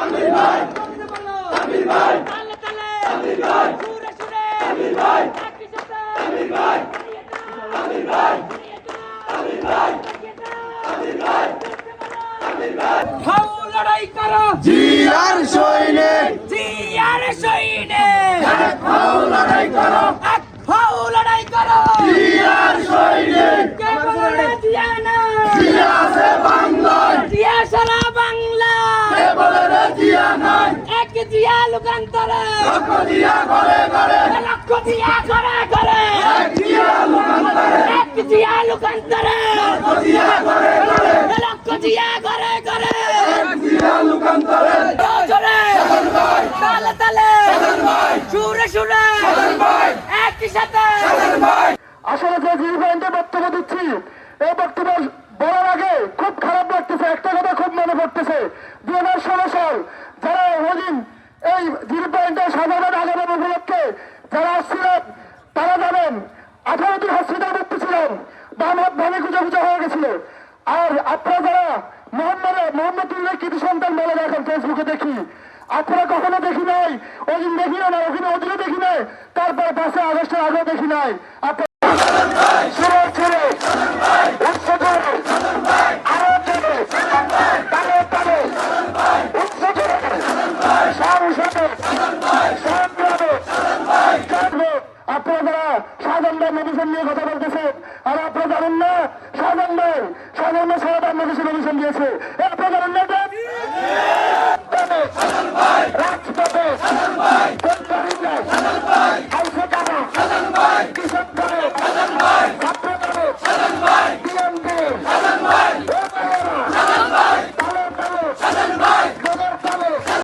তামিল ভাই। তামিল ভাই তালে তালে সুরে সুরে তামিল ভাই একই ভাই তামিল ভাই তামিল ভাই তামিল ভাই তামিল ভাই ফাউ লড়াই করো সৈনিক জিয়ার সৈনিক এক ফাও লড়াই করো এক ফাউ লড়াই করো জিয়ার সৈনিক কে বলে জিয়া না জিয়া আছে বাংলায় জিয়া সারা বাংলা কে জিয়া নাই। এক জিয়া লোকান্তরে। লক্ষ জিয়া ঘরে ঘরে। লক্ষ জিয়া করে করে এক জিয়া লোকান্তরে। এক জিয়া লোকান্তরে। লক্ষ জিয়া ঘরে ঘরে। লক্ষ জিয়া করে করে এক জিয়া লোকান্তরে। জোরে সাধন ভাই। তালে তালে। সাধন ভাই। সুরে সুরে। সাধন ভাই। একই সাথে। সাধন ভাই। আসলে যে পয়েন্টে বক্তব্য দিচ্ছি এই বক্তব্য বলার আগে খুব খারাপ লাগতেছে একটা কথা খুব হাজার ষোলো সাল যারা ওদিন এই জিল পয়েন্টে সাধারণ আগামী উপলক্ষে যারা আসছিলেন তারা জানেন আঠারো দিন হসপিটাল ভর্তি ছিলেন বাম হাত ভাঙে খুঁজে খুঁজে হয়ে গেছিল। আর আপনারা যারা মোহাম্মদ মোহাম্মদুল্লাহ কৃতি সন্তান বলে দেখেন ফেসবুকে দেখি, আপনারা কখনো দেখি নাই, ওই দিন দেখি না, ওখানে ওদিনও দেখি নাই, তারপরে পাঁচই আগস্টের আগেও দেখি নাই। আপনারা মেডিসিন নিয়ে কথা বলতেছে। আর আপনারা জানেন না সাজান নয় সাজান সারা বাংলাদেশে মেডিসিন দিয়েছে।